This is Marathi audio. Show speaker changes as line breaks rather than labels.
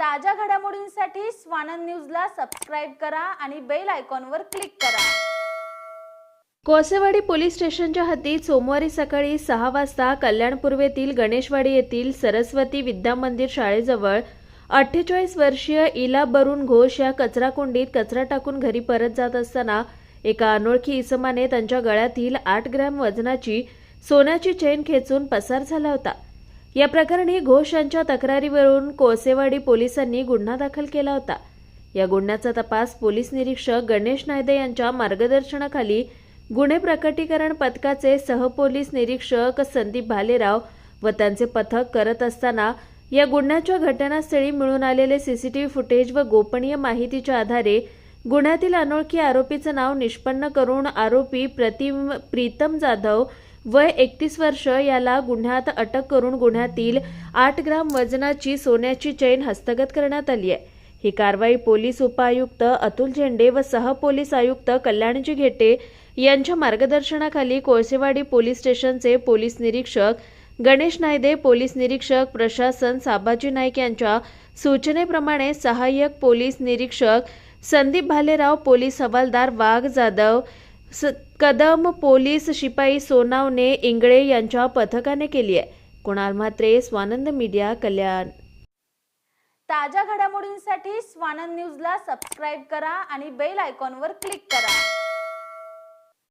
ताज्या घडामोडींसाठी स्वानंद न्यूजला सबस्क्राईब करा आणि बेल आयकॉनवर क्लिक करा.
कोसेवाडी पोलीस स्टेशनच्या हद्दीत सोमवारी सकाळी सहा वाजता कल्याण पूर्वेतील गणेशवाडी येथील सरस्वती विद्या मंदिर शाळेजवळ अठ्ठेचाळीस वर्षीय इला बरुण घोष या कचरा कुंडीत कचरा टाकून घरी परत जात असताना एका अनोळखी इसमाने त्यांच्या गळ्यातील आठ ग्रॅम वजनाची सोन्याची चेन खेचून पसार झाला होता. या प्रकरणी घोष यांच्या तक्रारीवरून कोसेवाडी पोलिसांनी गुन्हा दाखल केला होता. या गुन्ह्याचा तपास पोलीस निरीक्षक गणेश नायदे यांच्या मार्गदर्शनाखाली गुन्हे प्रकटीकरण पथकाचे सहपोलीस निरीक्षक संदीप भालेराव व त्यांचे पथक करत असताना या गुन्ह्याच्या घटनास्थळी मिळून आलेले सीसीटीव्ही फुटेज व गोपनीय माहितीच्या आधारे गुन्ह्यातील अनोळखी आरोपीचं नाव निष्पन्न करून आरोपी प्रतिम प्रीतम जाधव वय एकतीस वर्ष याला गुन्ह्यात अटक करून गुन्ह्यातील आठ ग्राम वजनाची सोन्याची चैन हस्तगत करण्यात आली आहे. ही कारवाई पोलीस उपायुक्त अतुल झेंडे व सहपोलीस आयुक्त कल्याणजी घेटे यांच्या मार्गदर्शनाखाली कोळसेवाडी पोलीस स्टेशनचे पोलीस निरीक्षक गणेश नायदे पोलीस निरीक्षक प्रशासन साबाजी नाईक यांच्या सूचनेप्रमाणे सहाय्यक पोलीस निरीक्षक संदीप भालेराव पोलीस हवालदार वाघ जाधव स कदम पोलीस शिपाई सोनावणे इंगळे यांच्या पथकाने केली आहे. कुणाल म्हात्रे स्वानंद मीडिया कल्याण.
ताज्या घडामोडींसाठी स्वानंद न्यूजला सबस्क्राईब करा आणि बेल आयकॉनवर क्लिक करा.